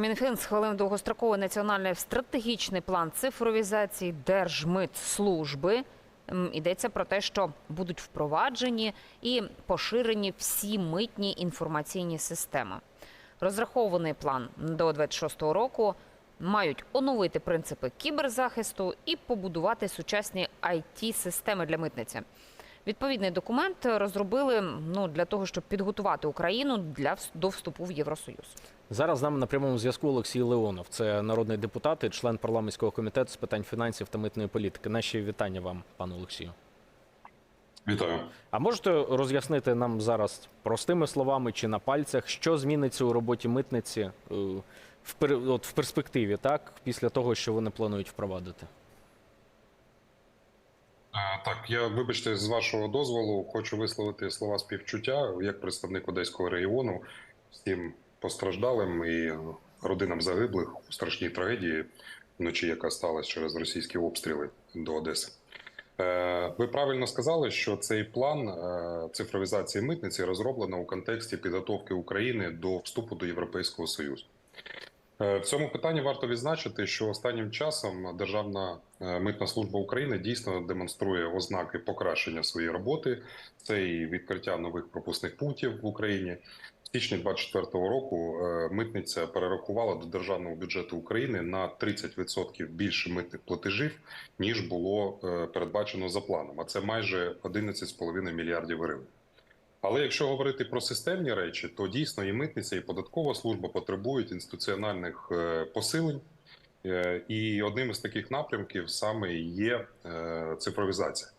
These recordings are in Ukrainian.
Мінфін схвалив довгостроковий національний стратегічний план цифровізації Держмитслужби. Йдеться про те, що будуть впроваджені і поширені всі митні інформаційні системи. Розрахований план до 26-го року мають оновити принципи кіберзахисту і побудувати сучасні it системи для митниці. Відповідний документ розробили ну для того, щоб підготувати Україну для до вступу в Євросоюз. Зараз з нами на прямому зв'язку Олексій Леонов. Це народний депутат і член парламентського комітету з питань фінансів та митної політики. Наші вітання вам, пане Олексію. Вітаю. А можете роз'яснити нам зараз простими словами чи на пальцях, що зміниться у роботі митниці е, в от в перспективі, так після того, що вони планують впровадити? Е, Так, я вибачте, з вашого дозволу хочу висловити слова співчуття як представник одеського регіону всім постраждалим і родинам загиблих у страшній трагедії вночі, яка сталася через російські обстріли до Одеси. Е, Ви правильно сказали, що цей план е, цифровізації митниці розроблено у контексті підготовки України до вступу до Європейського Союзу. Е, В цьому питанні варто відзначити, що останнім часом Державна митна служба України дійсно демонструє ознаки покращення своєї роботи. Це і відкриття нових пропускних пунктів в Україні. Січні 2024 року е, митниця перерахувала до державного бюджету України на 30% більше митних платежів ніж було е, передбачено за планом. А це майже 11,5 мільярдів гривень. Але якщо говорити про системні речі, то дійсно і митниця, і податкова служба потребують інституціональних е, посилень. І одним із таких напрямків саме є цифровізація.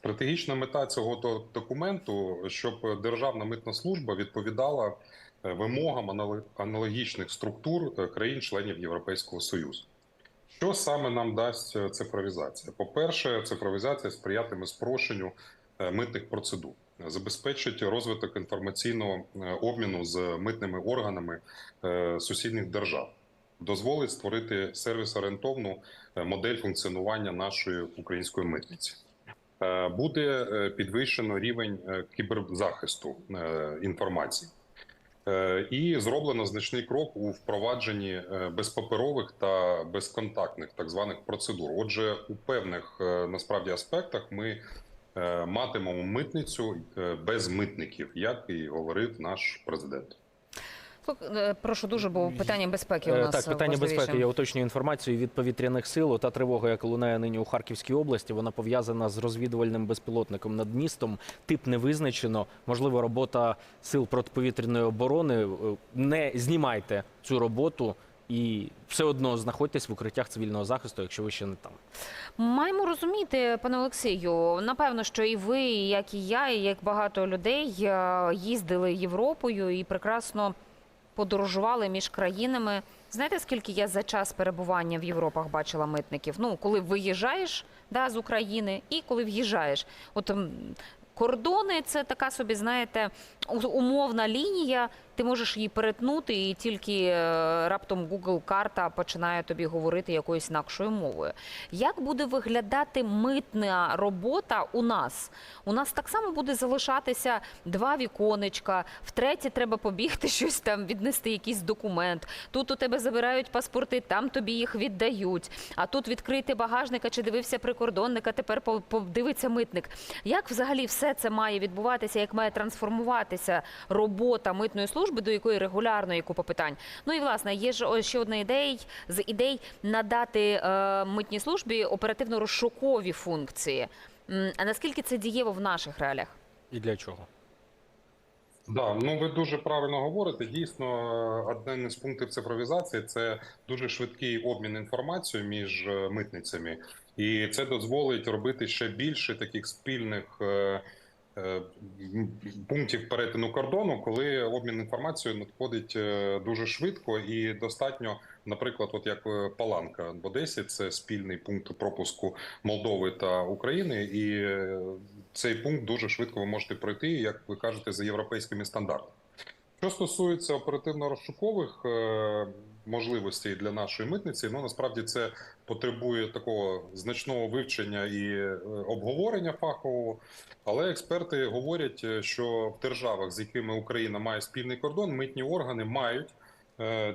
Стратегічна мета цього до- документу, щоб Державна митна служба відповідала е, вимогам аналогічних структур е, країн-членів Європейського Союзу. Що саме нам дасть е, цифровізація? По-перше, цифровізація сприятиме спрощенню митних процедур, забезпечить розвиток інформаційного обміну з митними органами сусідніх держав, дозволить створити сервіс-орієнтовну е, модель функціонування нашої української митниці. Е, Буде е, підвищено рівень е, кіберзахисту інформації. І зроблено значний крок у впровадженні безпаперових та безконтактних так званих процедур. Отже, у певних насправді аспектах ми матимемо митницю без митників, як і говорив наш президент. Е, Прошу дуже, бо питання безпеки у Е, нас Так, питання важливіше. безпеки. Я уточнюю інформацію від повітряних сил. Та тривога, яка лунає нині у Харківській області, вона пов'язана з розвідувальним безпілотником над містом. Тип не визначено. Можливо, робота сил протиповітряної оборони. Е, Не знімайте цю роботу і все одно знаходьтесь в укриттях цивільного захисту, якщо ви ще не там. Маємо розуміти, пане Олексію. Напевно, що і ви, як і я, і як багато людей е, їздили Європою і прекрасно подорожували між країнами. Знаєте, скільки я за час перебування в Європах бачила митників? Ну, коли виїжджаєш да, з України і коли в'їжджаєш. От кордони це така собі, знаєте, умовна лінія. Ти можеш її перетнути, і тільки е, раптом Google карта починає тобі говорити якоюсь інакшою мовою. Як буде виглядати митна робота у нас? У нас так само буде залишатися два віконечка. Втретє, треба побігти щось там, віднести якийсь документ. Тут у тебе забирають паспорти, там тобі їх віддають. А тут відкрити багажника чи дивився прикордонника, тепер подивиться митник. Як взагалі все це має відбуватися? Як має трансформуватися робота митної служби, до якої регулярно є купа питань? Ну і власне є ж ще одна ідея з ідей надати е, митній службі оперативно-розшукові функції. А наскільки це дієво в наших реаліях? І для чого? Да, ну ви дуже правильно говорите. Дійсно, е, один із пунктів цифровізації це дуже швидкий обмін інформацією між е, митницями, і це дозволить робити ще більше таких спільних. Е, Пунктів перетину кордону, коли обмін інформацією надходить е, дуже швидко і достатньо, наприклад, от як е, Паланка в Одесі, це спільний пункт пропуску Молдови та України, і цей пункт дуже швидко ви можете пройти, як ви кажете, за європейськими стандартами. Що стосується оперативно-розшукових е, можливостей для нашої митниці, ну насправді це потребує такого значного вивчення і е, обговорення фахового. Але експерти говорять, е, що в державах, з якими Україна має спільний кордон, митні органи мають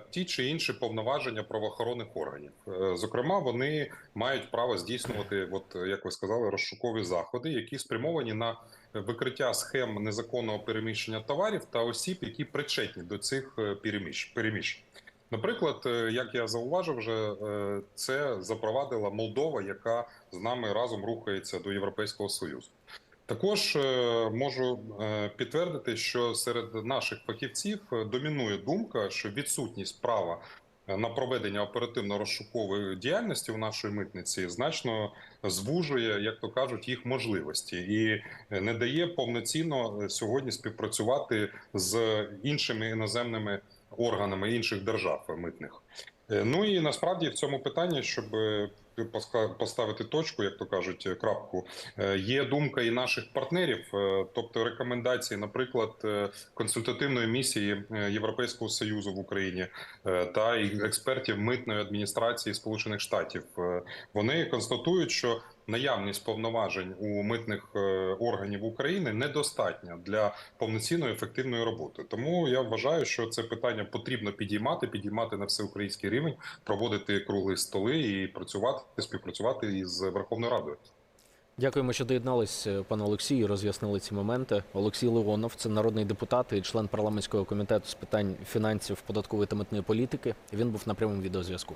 ті чи інші повноваження правоохоронних органів. Е, Зокрема, вони мають право здійснювати, от як ви сказали, розшукові заходи, які спрямовані на викриття схем незаконного переміщення товарів та осіб, які причетні до цих е, переміщень. Наприклад, е, як я зауважив, вже е, це запровадила Молдова, яка з нами разом рухається до Європейського Союзу. Також е, можу е, підтвердити, що серед наших фахівців е, домінує думка, що відсутність права на проведення оперативно-розшукової діяльності у нашої митниці значно звужує, як то кажуть, їх можливості і не дає повноцінно сьогодні співпрацювати з іншими іноземними органами інших держав митних. Е, Ну і насправді в цьому питанні, щоб е, поставити точку, як то кажуть, е, крапку, є думка і наших партнерів, тобто рекомендації, наприклад, консультативної місії Європейського союзу в Україні та експертів митної адміністрації Сполучених Штатів. Вони констатують, що наявність повноважень у митних е, органів України недостатня для повноцінної ефективної роботи. Тому я вважаю, що це питання потрібно підіймати, підіймати на всеукраїнський рівень, проводити круглі столи і працювати, співпрацювати із Верховною Радою. Дякуємо, що доєднались, пане Олексію, роз'яснили ці моменти. Олексій Леонов, це народний депутат і член парламентського комітету з питань фінансів, податкової та митної політики. Він був на прямому відеозв'язку.